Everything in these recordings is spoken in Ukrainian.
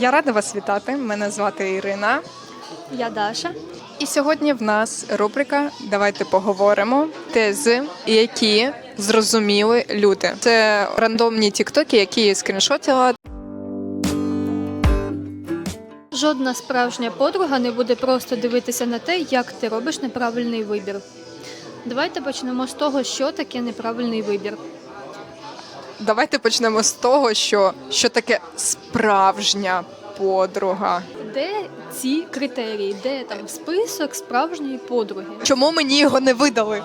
Я рада вас вітати. Мене звати Ірина. Я Даша. І сьогодні в нас рубрика Давайте поговоримо. Тези, які зрозуміли люди. Це рандомні тіктоки, які я скріншотила. Жодна справжня подруга не буде просто дивитися на те, як ти робиш неправильний вибір. Давайте почнемо з того, що таке неправильний вибір. Давайте почнемо з того, що, що таке справжня подруга. Де ці критерії? Де там список справжньої подруги? Чому мені його не видали?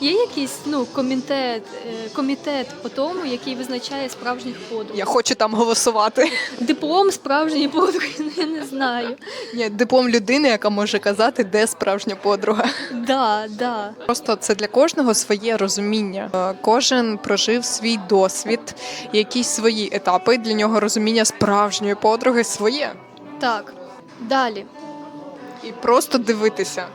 Є якийсь ну комітет, е, комітет по тому, який визначає справжніх подруг? Я хочу там голосувати. Диплом справжньої подруги, ну я не знаю. Ні, диплом людини, яка може казати, де справжня подруга. Да, да. Просто це для кожного своє розуміння. Е, Кожен прожив свій досвід, якісь свої етапи. Для нього розуміння справжньої подруги своє. Так. Далі. І просто дивитися.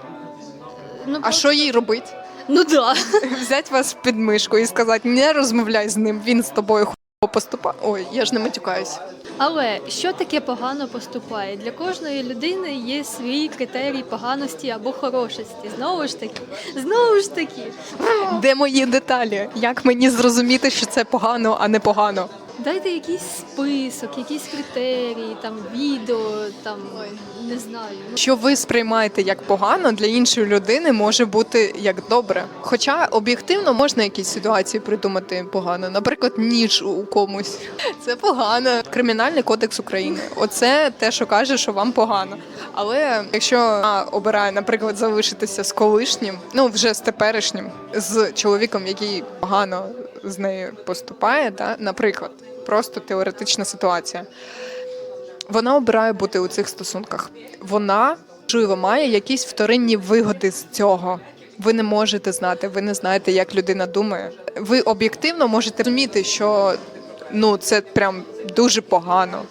Ну, А що їй робить? Ну да. Взять вас під мишку і сказати, не розмовляй з ним, він з тобою хуйово поступає. Ой, я ж не матюкаюсь. Але що таке погано поступає? Для кожної людини є свій критерій поганості або хорошості. Знову ж таки, знову ж таки, Де мої деталі? Як мені зрозуміти, що це погано, а не погано? Дайте якийсь список, якісь критерії, там відео, там не знаю. Що ви сприймаєте як погано, для іншої людини може бути як добре. Хоча об'єктивно можна якісь ситуації придумати погано. Наприклад, ніж у комусь. Це погано. Кримінальний кодекс України. Оце те, що каже, що вам погано. Але якщо вона обирає, наприклад, залишитися з колишнім, ну вже з теперішнім, з чоловіком, який погано з нею поступає, да, наприклад, просто теоретична ситуація. Вона обирає бути у цих стосунках. Вона можливо має якісь вторинні вигоди з цього. Ви не можете знати, ви не знаєте, як людина думає. Ви об'єктивно можете розуміти, що ну це прям дуже погано.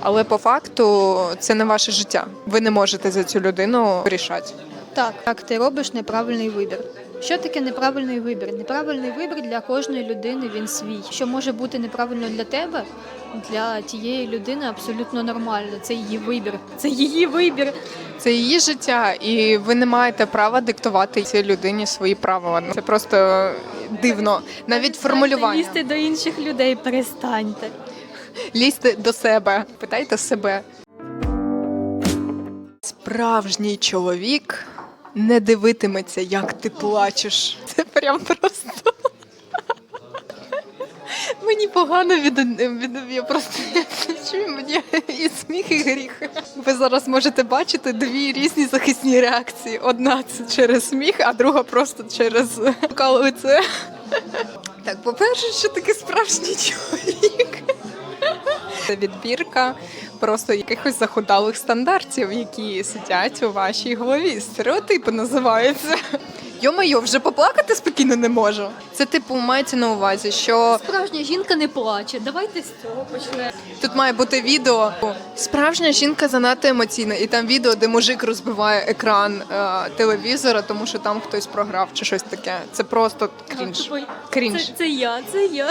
Але по факту це не ваше життя. Ви не можете за цю людину вирішати. Так, так, ти робиш неправильний вибір. Що таке неправильний вибір? Неправильний вибір для кожної людини він свій. Що може бути неправильно для тебе, для тієї людини абсолютно нормально. Це її вибір. Це її вибір. Це її життя, і ви не маєте права диктувати цій людині свої правила. Це просто дивно. Навіть формулювання. Лізти до інших людей перестаньте. Лізьте до себе, питайте себе. Справжній чоловік не дивитиметься, як ти плачеш. Це прям просто. Мені погано від, від я просто чую мені і сміх, і гріх. Ви зараз можете бачити дві різні захисні реакції. Одна це через сміх, а друга просто через лице. Так, по-перше, що таке справжній чоловік? Це відбірка просто якихось захудалих стандартів, які сидять у вашій голові. Стереотипи називаються. Йо-моє, вже поплакати спокійно не можу. Це типу мається на увазі, що Справжня жінка не плаче. Давайте з цього почнемо. тут має бути відео. Справжня жінка занадто емоційна, і там відео, де мужик розбиває екран е, телевізора, тому що там хтось програв чи щось таке. Це просто крінж. Крінж. Це, це я, це я.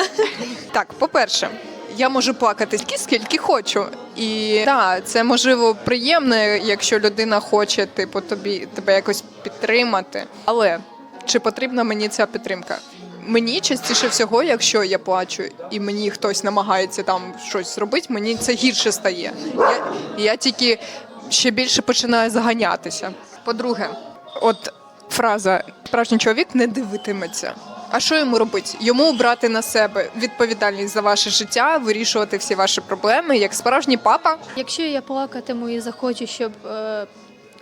Так, по-перше, я можу плакати стільки, скільки хочу. І так, це можливо приємно, якщо людина хоче, типу, тобі тебе якось підтримати. Але чи потрібна мені ця підтримка? Мені частіше всього, якщо я плачу і мені хтось намагається там щось зробити, мені це гірше стає. Я, я тільки ще більше починаю заганятися. По-друге, от фраза справжній чоловік не дивитиметься. А що йому робити? Йому брати на себе відповідальність за ваше життя, вирішувати всі ваші проблеми, як справжній папа. Якщо я плакатиму і захочу, щоб е,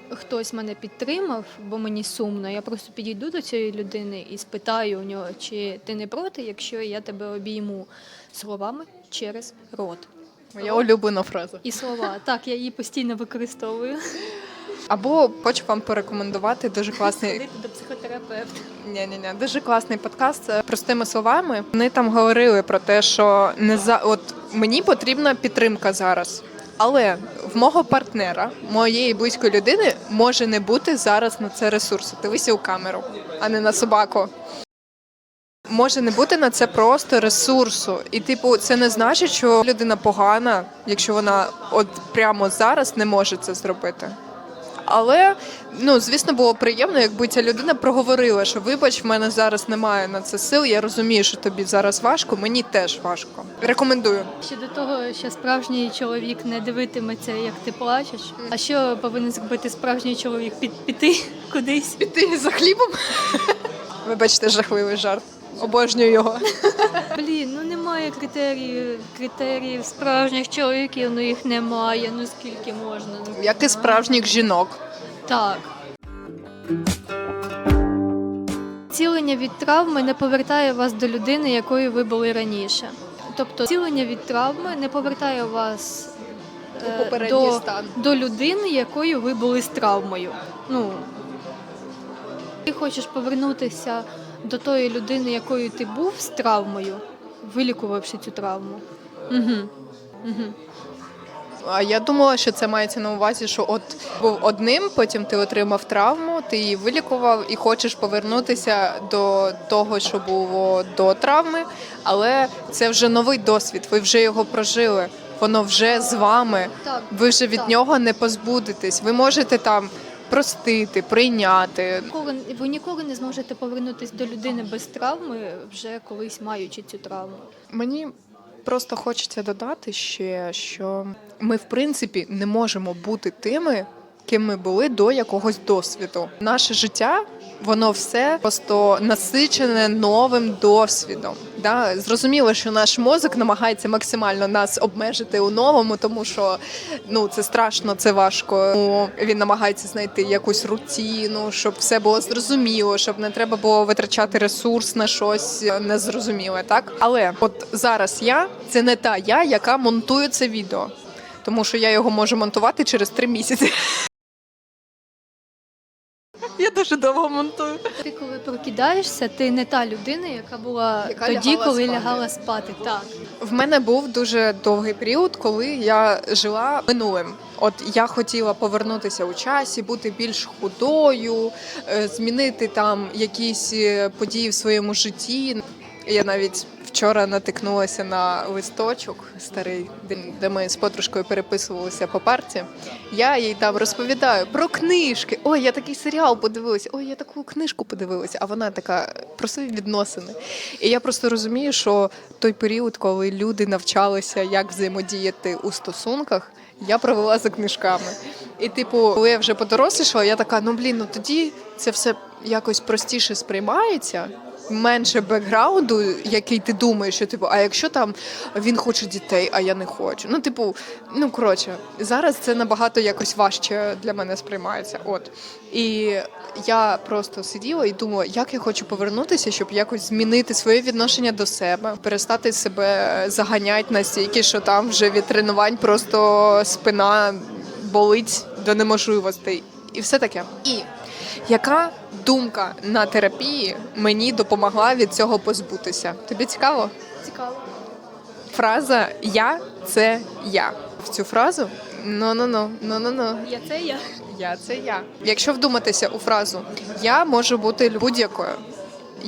хтось мене підтримав, бо мені сумно, я просто підійду до цієї людини і спитаю у нього, чи ти не проти, якщо я тебе обійму словами через рот. Моя улюблена фраза. І слова. Так, я її постійно використовую. Або хочу вам порекомендувати дуже класний до психотерапевта. ні, ні, ні, дуже класний подкаст. е, Простими словами. Вони там говорили про те, що не за от мені потрібна підтримка зараз. Але в мого партнера, моєї близької людини, може не бути зараз на це ресурсу. Дивися у камеру, а не на собаку. може не бути на це просто ресурсу. І, типу, це не значить, що людина погана, якщо вона от прямо зараз не може це зробити. Але ну звісно було приємно, якби ця людина проговорила, що вибач, в мене зараз немає на це сил. Я розумію, що тобі зараз важко, мені теж важко. Рекомендую. Щодо того, що справжній чоловік не дивитиметься, як ти плачеш. А що повинен зробити справжній чоловік? Під, піти кудись? Піти за хлібом. Вибачте, жахливий жарт. Обожнюю його. Блін, ну немає критеріїв, критеріїв справжніх чоловіків, ну їх немає. Ну скільки можна? Ну, Як і справжніх жінок. Так. Цілення від травми не повертає вас до людини, якою ви були раніше. Тобто цілення від травми не повертає вас е, попередній до, стан. до людини, якою ви були з травмою. Ну, ти хочеш повернутися до тої людини, якою ти був з травмою, вилікувавши цю травму. Угу. Угу. А я думала, що це мається на увазі, що от був одним, потім ти отримав травму, ти її вилікував і хочеш повернутися до того, що було до травми, але це вже новий досвід. Ви вже його прожили. Воно вже з вами. Ви вже від нього не позбудетесь. Ви можете там простити, прийняти. Ніколи, ви ніколи не зможете повернутися до людини без травми, вже колись маючи цю травму. Мені просто хочеться додати ще, що ми, в принципі, не можемо бути тими, ким ми були до якогось досвіду. Наше життя. Воно все просто насичене новим досвідом. Да? Зрозуміло, що наш мозок намагається максимально нас обмежити у новому, тому що ну це страшно, це важко. Тому Він намагається знайти якусь рутину, щоб все було зрозуміло, щоб не треба було витрачати ресурс на щось незрозуміле. Так, але от зараз я це не та я, яка монтує це відео, тому що я його можу монтувати через три місяці. Я дуже довго монтую. Ти коли прокидаєшся, ти не та людина, яка була Яка тоді, лягала коли спати. лягала спати. Так. В мене був дуже довгий період, коли я жила минулим. От я хотіла повернутися у часі, бути більш худою, е, змінити там якісь е, події в своєму житті. Я навіть вчора натикнулася на листочок старий, де- ми з подружкою переписувалися по парті. Я їй там розповідаю про книжки. Ой, я такий серіал подивилася. Ой, я таку книжку подивилася. А вона така про свої відносини. І я просто розумію, що той період, коли люди навчалися, як взаємодіяти у стосунках, я провела за книжками. І, типу, коли я вже подорослішала, я така: ну блін, ну тоді це все якось простіше сприймається. Менше бекграунду, який ти думаєш, що типу, а якщо там він хоче дітей, а я не хочу. Ну, типу, ну коротше, зараз це набагато якось важче для мене сприймається. От і я просто сиділа і думала, як я хочу повернутися, щоб якось змінити своє відношення до себе, перестати себе заганяти настільки, що там вже від тренувань просто спина болить до неможливостей, і все таке. І яка думка на терапії мені допомогла від цього позбутися? Тобі цікаво? Цікаво. Фраза Я це я. В цю фразу ну ну ну ну ну ну Я це я. я це я. Якщо вдуматися у фразу Я можу бути будь-якою.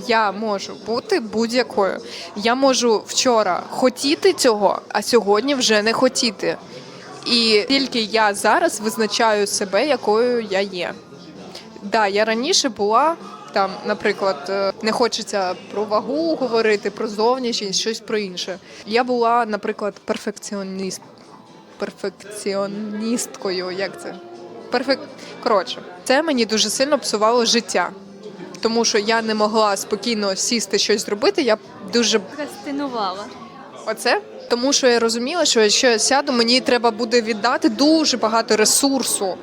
Я можу бути будь-якою. Я можу вчора хотіти цього, а сьогодні вже не хотіти. І тільки я зараз визначаю себе, якою я є. Да, я раніше була там, наприклад, е, не хочеться про вагу говорити, про зовнішність, щось про інше. Я була, наприклад, перфекціоніст, перфекціоністкою. Як це? Перфек... Коротше, це мені дуже сильно псувало життя. Тому що я не могла спокійно сісти щось зробити. Я дуже Прокрастинувала. Оце тому, що я розуміла, що якщо я сяду, мені треба буде віддати дуже багато ресурсу.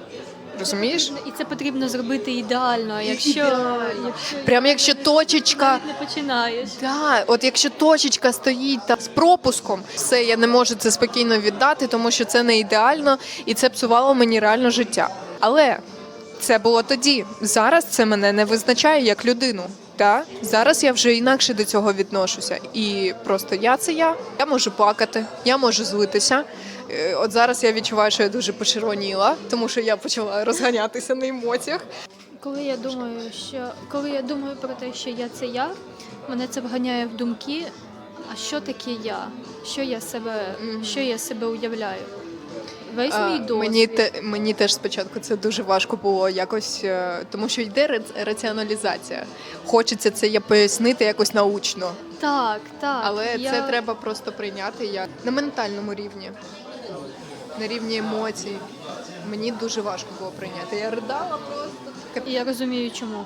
Розумієш? І це потрібно зробити ідеально. Якщо, Ідеально. якщо Прям якщо точечка. не починаєш. Да, от якщо точечка стоїть там з пропуском, все я не можу це спокійно віддати, тому що це не ідеально і це псувало мені реально життя. Але це було тоді. Зараз це мене не визначає як людину. Та зараз я вже інакше до цього відношуся. І просто я це я. Я можу плакати, я можу злитися. Е, От зараз я відчуваю, що я дуже почервоніла, тому що я почала розганятися на емоціях. Коли я думаю, що коли я думаю про те, що я це я, Мене це вганяє в думки. А що таке я? Що я себе, що я себе уявляю? Весь мій досвід. Мені, те, мені теж спочатку це дуже важко було якось, е, тому що йде раціоналізація. Хочеться це я пояснити якось научно, Так, так. але я... це треба просто прийняти як на ментальному рівні, на рівні емоцій. Мені дуже важко було прийняти. Я ридала просто. Я розумію, чому.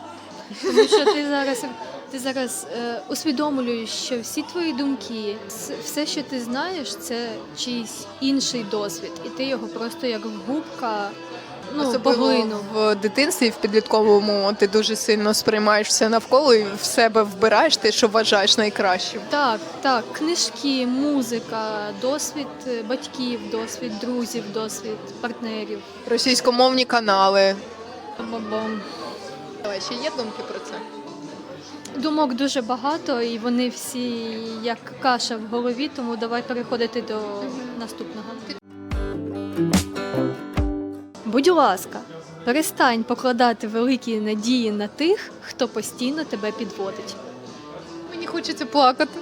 Тому що ти зараз, ти зараз е, усвідомлюєш, що всі твої думки, все, що ти знаєш, це чийсь інший досвід, і ти його просто як губка ну, Особливо поглинув. в дитинстві, в підлітковому ти дуже сильно сприймаєш все навколо і в себе вбираєш те, що вважаєш найкращим. Так, так, книжки, музика, досвід батьків, досвід друзів, досвід партнерів. Російськомовні канали. Бам-бам. Але ще є думки про це? Думок дуже багато, і вони всі як каша в голові, тому давай переходити до наступного. Будь ласка, перестань покладати великі надії на тих, хто постійно тебе підводить. Мені хочеться плакати.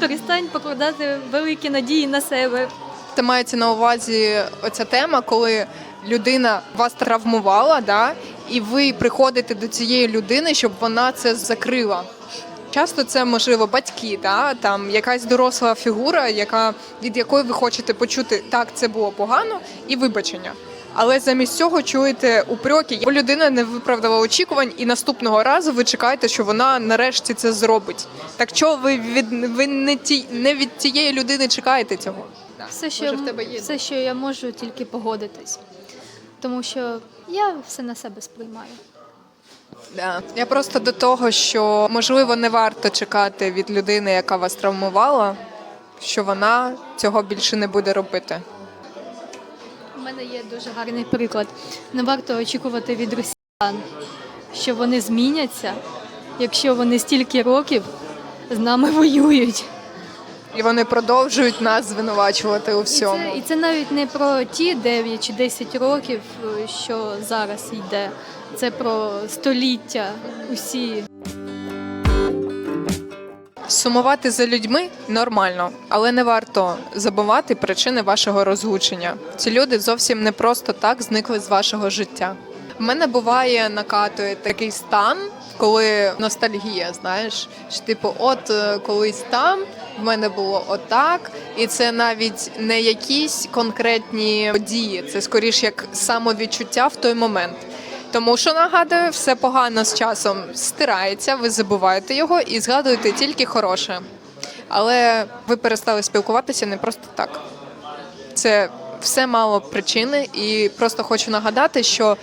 Перестань покладати великі надії на себе. Це мається на увазі оця тема, коли людина вас травмувала, да, і ви приходите до цієї людини, щоб вона це закрила. Часто це можливо батьки, да, там якась доросла фігура, яка від якої ви хочете почути так, це було погано, і вибачення. Але замість цього чуєте упреки, бо людина не виправдала очікувань, і наступного разу ви чекаєте, що вона нарешті це зробить. Так чого ви від ви не ті не від цієї людини чекаєте цього? Все, що, Може, я, в тебе є все, що я можу, тільки погодитись. Тому що я все на себе сприймаю. Да. Я просто до того, що можливо не варто чекати від людини, яка вас травмувала, що вона цього більше не буде робити. Мене є дуже гарний приклад. Не варто очікувати від росіян, що вони зміняться, якщо вони стільки років з нами воюють. І вони продовжують нас звинувачувати у І всьому. це, і це навіть не про ті 9 чи 10 років, що зараз йде. Це про століття усі. Сумувати за людьми нормально, але не варто забувати причини вашого розлучення. Ці люди зовсім не просто так зникли з вашого життя. В мене буває накатує такий стан, коли ностальгія, знаєш, що типу, от е, колись там в мене було отак, і це навіть не якісь конкретні події, це скоріш як самовідчуття в той момент. Тому що нагадую, все погано з часом стирається, ви забуваєте його і згадуєте тільки хороше. Але ви перестали спілкуватися не просто так. Це все мало причини, і просто хочу нагадати, що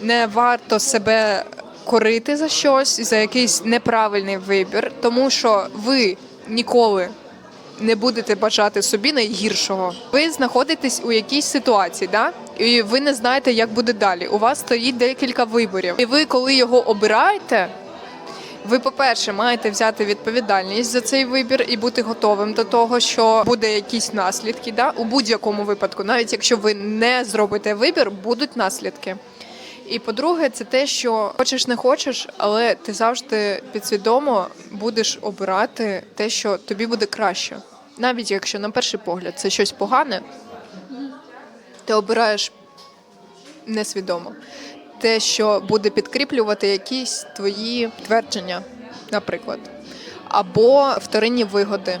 не варто себе корити за щось, за якийсь неправильний вибір, тому що ви ніколи не будете бажати собі найгіршого. Ви знаходитесь у якійсь ситуації, да? І ви не знаєте, як буде далі. У вас стоїть декілька виборів. І ви, коли його обираєте, ви, по-перше, маєте взяти відповідальність за цей вибір і бути готовим до того, що буде якісь наслідки. Да? У будь-якому випадку, навіть якщо ви не зробите вибір, будуть наслідки. І по-друге, це те, що хочеш не хочеш, але ти завжди підсвідомо будеш обирати те, що тобі буде краще. Навіть якщо на перший погляд це щось погане, ти обираєш несвідомо те, що буде підкріплювати якісь твої твердження, наприклад, або вторинні вигоди.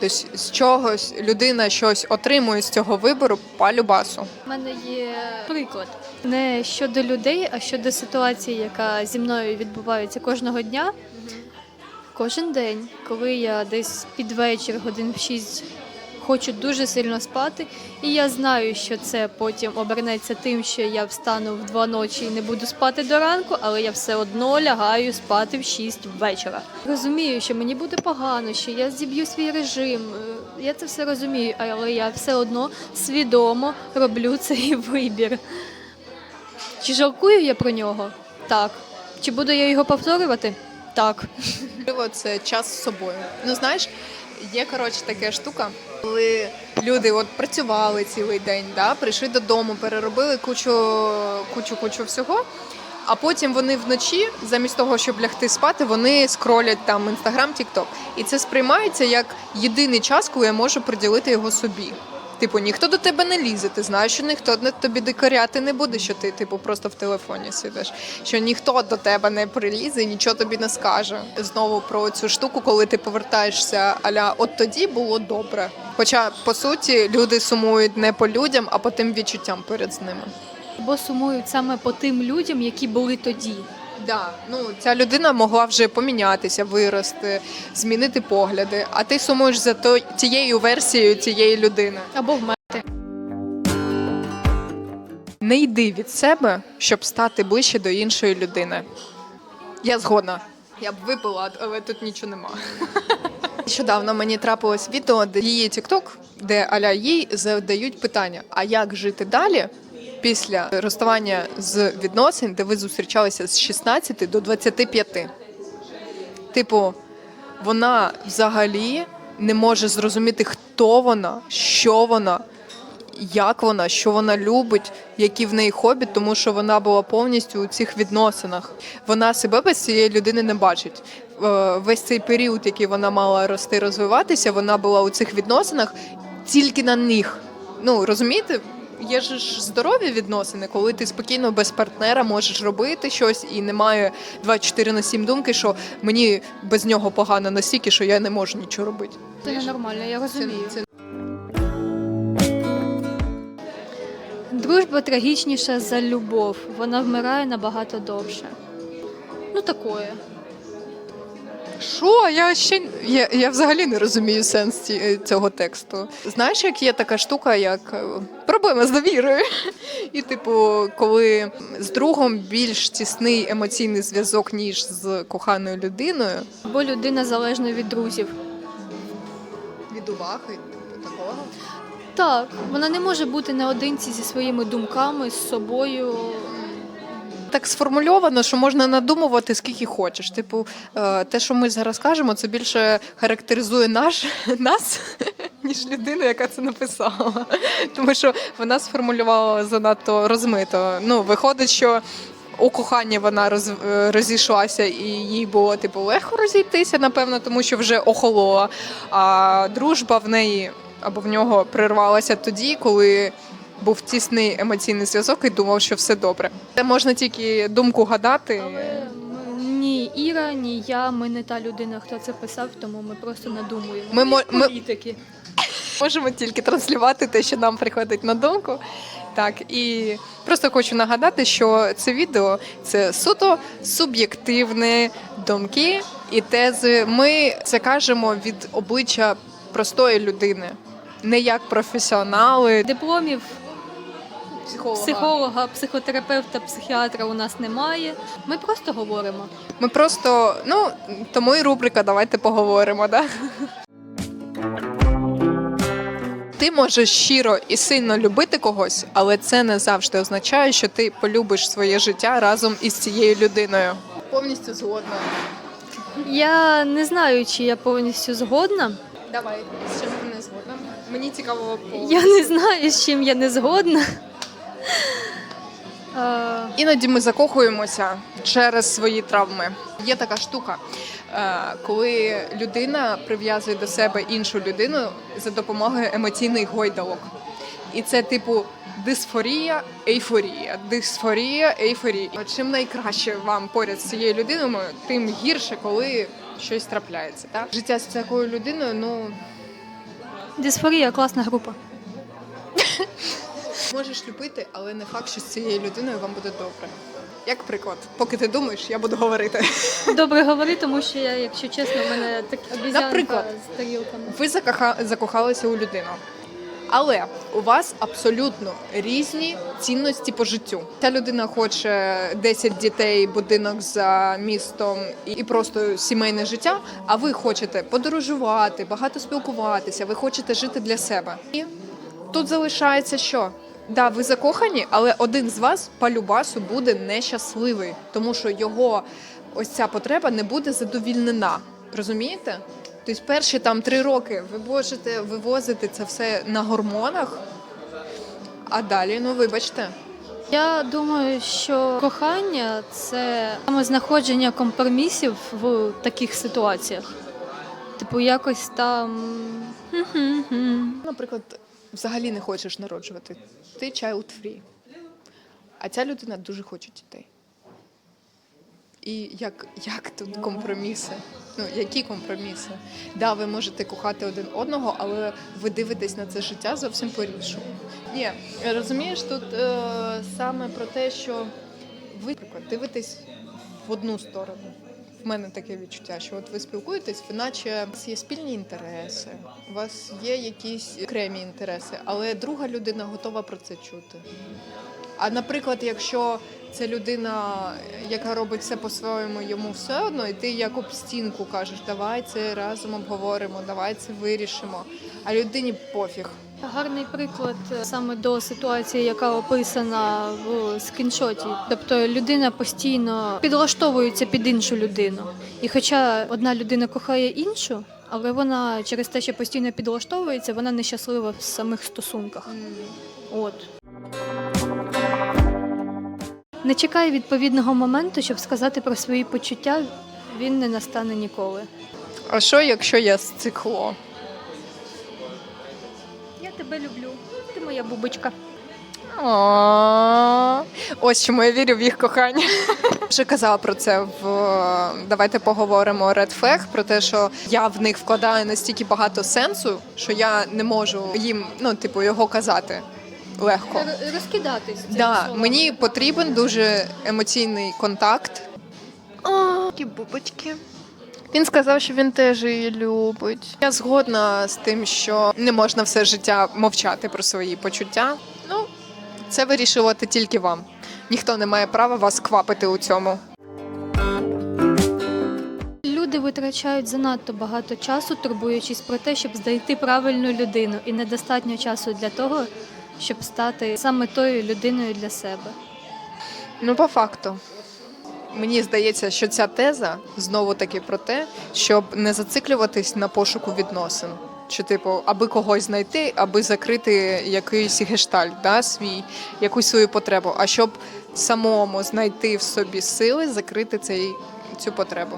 Тобто з чогось людина щось отримує з цього вибору по любасу. У мене є приклад не щодо людей, а щодо ситуації, яка зі мною відбувається кожного дня. Кожен день, коли я десь під вечір, годин в 6 хочу дуже сильно спати, і я знаю, що це потім обернеться тим, що я встану в два ночі і не буду спати до ранку, але я все одно лягаю спати в 6 вечора. Розумію, що мені буде погано, що я зіб'ю свій режим. е, Я це все розумію, але я все одно свідомо роблю цей вибір. Чи жалкую я про нього? Так. Чи буду я його повторювати? Так. Це час з собою. Ну знаєш, є коротше така штука, коли люди от працювали цілий день, да, прийшли додому, переробили кучу, кучу, кучу всього. А потім вони вночі, замість того, щоб лягти спати, вони скролять там інстаграм, тікток. І це сприймається як єдиний час, коли я можу приділити його собі. Типу, ніхто до тебе не лізе. Ти знаєш, що ніхто тобі докоряти не буде, що ти типу просто в телефоні сидиш. Що ніхто до тебе не прилізе і нічого тобі не скаже. Знову про цю штуку, коли ти повертаєшся, аля от тоді було добре. Хоча по суті люди сумують не по людям, а по тим відчуттям перед ними. Бо сумують саме по тим людям, які були тоді. Да, ну ця людина могла вже помінятися, вирости, змінити погляди. А ти сумуєш за то тією версією цієї людини. Або вмерти. Не йди від себе, щоб стати ближче до іншої людини. Я згодна. Я б випила, але тут нічого нема. Нещодавно мені трапилось відео, де її TikTok, де аля їй задають питання: а як жити далі після розставання з відносин, де ви зустрічалися з 16 до 25? Типу, вона взагалі не може зрозуміти, хто вона, що вона, як вона, що вона любить, які в неї хобі, тому що вона була повністю у цих відносинах. Вона себе без цієї людини не бачить. Е, Весь цей період, який вона мала рости, розвиватися, вона була у цих відносинах тільки на них. Ну розумієте? Є ж здорові відносини, коли ти спокійно без партнера можеш робити щось і немає 24 на 7 думки, що мені без нього погано настільки, що я не можу нічого робити. Це ненормально, я розумію. це Дружба трагічніша за любов. Вона вмирає набагато довше. Ну, такое. Що? Я ще я, я взагалі не розумію сенс ці- цього тексту. Знаєш, як є така штука, як е, проблема з довірою. І, типу, коли з другом більш тісний емоційний зв'язок, ніж з коханою людиною. Бо людина залежна від друзів. Від уваги, типу, такого. Так, вона не може бути наодинці зі своїми думками, з собою. Так сформульовано, що можна надумувати скільки хочеш. Типу, е, те, що ми зараз кажемо, це більше характеризує наш нас, ніж людину, яка це написала. Тому що вона сформулювала занадто розмито. Ну, виходить, що. У коханні вона роз, е, розійшлася, і їй було типу легко розійтися, напевно, тому що вже охолола. А дружба в неї або в нього прервалася тоді, коли був тісний емоційний зв'язок і думав, що все добре. Це можна тільки думку гадати. Але ми- ні Іра, ні я, ми не та людина, хто це писав, тому ми просто надумуємо. Ми мо- ми- політики. Можемо тільки транслювати те, що нам приходить на думку. Так, і просто хочу нагадати, що це відео це суто суб'єктивні думки і тези. Ми це кажемо від обличчя простої людини, не як професіонали, Дипломів психолога. психолога, психотерапевта, психіатра у нас немає. Ми просто говоримо. Ми просто, ну, тому і рубрика Давайте поговоримо, да? Ти можеш щиро і сильно любити когось, але це не завжди означає, що ти полюбиш своє життя разом із цією людиною. Повністю згодна. Я не знаю, чи я повністю згодна. Давай, з чим ти не згодна? Мені цікаво Я не знаю, з чим я не згодна. Е, Іноді ми закохуємося через свої травми. Є така штука, е, коли людина прив'язує до себе іншу людину за допомогою емоційних гойдалок. І це типу дисфорія, ейфорія, дисфорія, ейфорія. Чим найкраще вам поряд з цією людиною, тим гірше, коли щось трапляється. Так? Життя з такою людиною, ну Дисфорія класна група. Можеш любити, але не факт, що з цією людиною вам буде добре. Як приклад, поки ти думаєш, я буду говорити. Добре говори, тому що я, якщо чесно, в мене так обізянка Наприклад. з тарілками. Ви закоха- закохалися у людину. Але у вас абсолютно різні цінності по життю. Ця людина хоче 10 дітей, будинок за містом і просто сімейне життя. А ви хочете подорожувати, багато спілкуватися, ви хочете жити для себе. І тут залишається що? Да, ви закохані, але один з вас по любасу буде нещасливий, тому що його ось ця потреба не буде задовільнена. Розумієте? Тобто перші там три роки ви можете вивозити це все на гормонах, а далі, ну вибачте, Я думаю, що кохання це саме знаходження компромісів в таких ситуаціях. Типу, якось там. Наприклад, взагалі не хочеш народжувати. Ти child free. А ця людина дуже хоче дітей. І як, як тут компроміси? Ну, які компроміси? Да, ви можете кохати один одного, але ви дивитесь на це життя зовсім по-іншому. Ні, розумієш, тут е, саме про те, що ви наприклад, дивитесь в одну сторону. В мене таке відчуття, що от ви спілкуєтесь, ви у вас є спільні інтереси, у вас є якісь окремі інтереси, але друга людина готова про це чути. А наприклад, якщо це людина, яка робить все по-своєму, йому все одно, і ти як об стінку кажеш, давай це разом обговоримо, давай це вирішимо. А людині пофіг. Гарний приклад е, саме до ситуації, яка описана в скріншоті. Тобто людина постійно підлаштовується під іншу людину. І хоча одна людина кохає іншу, але вона через те, що постійно підлаштовується, вона нещаслива в самих стосунках. От. Не чекай відповідного моменту, щоб сказати про свої почуття, він не настане ніколи. А що, якщо я сцикло? Я тебе люблю. Ти моя бубочка. Ось чому я вірю в їх кохання. Вже казала про це в давайте поговоримо Red Flag, про те, що я в них вкладаю настільки багато сенсу, що я не можу їм, ну типу, його казати легко. Розкидатись. Да, мені потрібен дуже емоційний контакт. О, бубочки. Він сказав, що він теж її любить. Я згодна з тим, що не можна все життя мовчати про свої почуття. Ну, це вирішувати тільки вам. Ніхто не має права вас квапити у цьому. Люди витрачають занадто багато часу, турбуючись про те, щоб знайти правильну людину, і недостатньо часу для того, щоб стати саме тою людиною для себе. Ну, по факту. Мені здається, що ця теза знову таки про те, щоб не зациклюватись на пошуку відносин. Що, типу, аби когось знайти, аби закрити якийсь гештальт, да, свій, якусь свою потребу, а щоб самому знайти в собі сили закрити цей, цю потребу.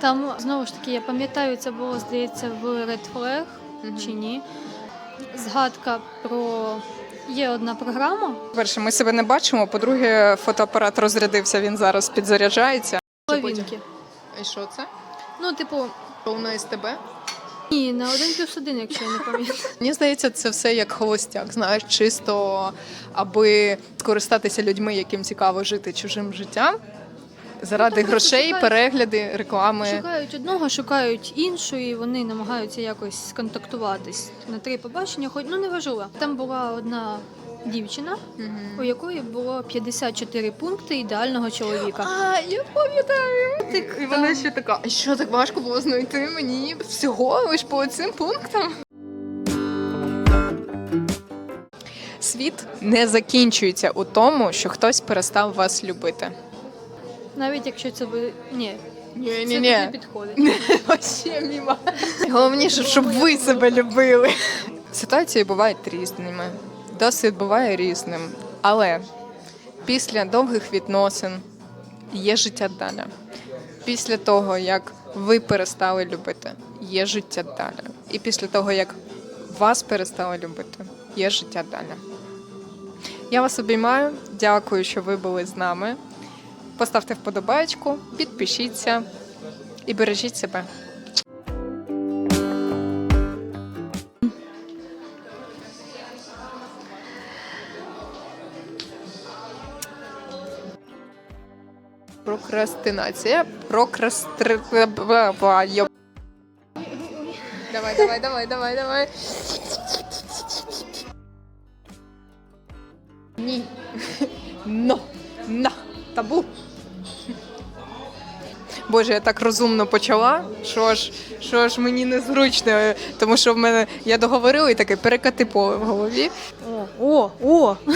Там знову ж таки, я пам'ятаю, це було здається в Red Flag чи ні. Згадка про є одна програма. Перше, ми себе не бачимо. По-друге, фотоапарат розрядився, він зараз підзаряджається. Половинки. І що це? Ну, типу, повна СТБ? ні, на один плюс один, якщо я не пам'ятаю. Мені здається, це все як холостяк, знаєш, чисто аби скористатися людьми, яким цікаво жити чужим життям. Заради грошей, перегляди, реклами. Шукають одного, шукають іншу, і вони намагаються якось сконтактуватись на три побачення. Хоч ну неважливо. Там була одна дівчина, у якої було 54 пункти ідеального чоловіка. А, я пам'ятаю. Так, І вона ще така, а що так важко було знайти мені всього лиш по цим пунктам? Світ не закінчується у тому, що хтось перестав вас любити. Навіть якщо це ви ні, Ні, це ні, ні. підходить. Вообще мімо. Головніше, щоб ви себе любили. Ситуації бувають різними, досвід буває різним. Але після довгих відносин є життя далі. Після того, як ви перестали любити, є життя далі. І після того, як вас перестали любити, є життя далі. Я вас обіймаю. Дякую, що ви були з нами. Поставте вподобайку, підпишіться і бережіть себе. Прокрастинація. Прокрастри... Давай, давай, давай, давай, давай. Ні. Но. На. Табу. Боже, я так розумно почала, що ж, що ж мені незручно, тому що в мене я договорила і таке перекати поле в голові. О, о, о! Ну,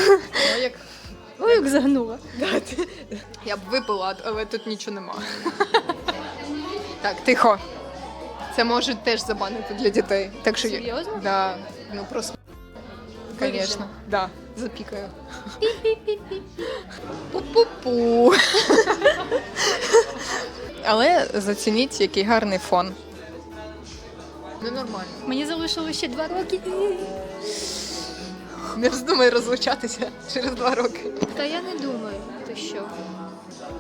як Ой, як загнула. я б випила, але тут нічого нема. Так, тихо. Це може теж забанити для дітей. Так що Серйозно? Да. Ну просто. Звісно. Да. Запікаю. Пу-пу-пу. Але зацініть, який гарний фон. Ну нормально. Мені залишилося ще два роки. Не вздумай розлучатися через два роки. Та я не думаю, ти що.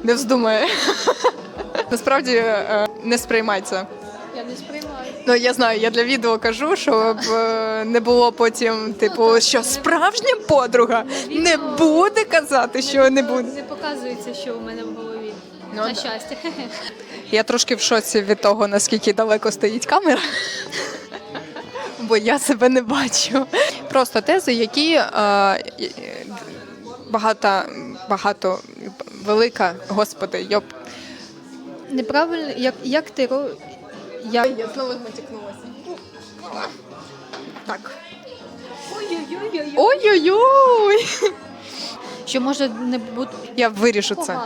Не вздумай. Насправді е, не сприймай це. Я не сприймаю. Ну я знаю, я для відео кажу, щоб е, не було потім, типу, що справжня подруга не буде казати, що не буде. Не показується, що у мене в голові. Ну, На да. щастя. Я трошки в шоці від того, наскільки далеко стоїть камера. Бо я себе не бачу. Просто тези, які е, е, багато, багато, велика, господи, йоп. Неправильно, як, як ти ро... Я... Я знову матікнулася. Так. Ой-ой-ой. Що може не бути Я вирішу це.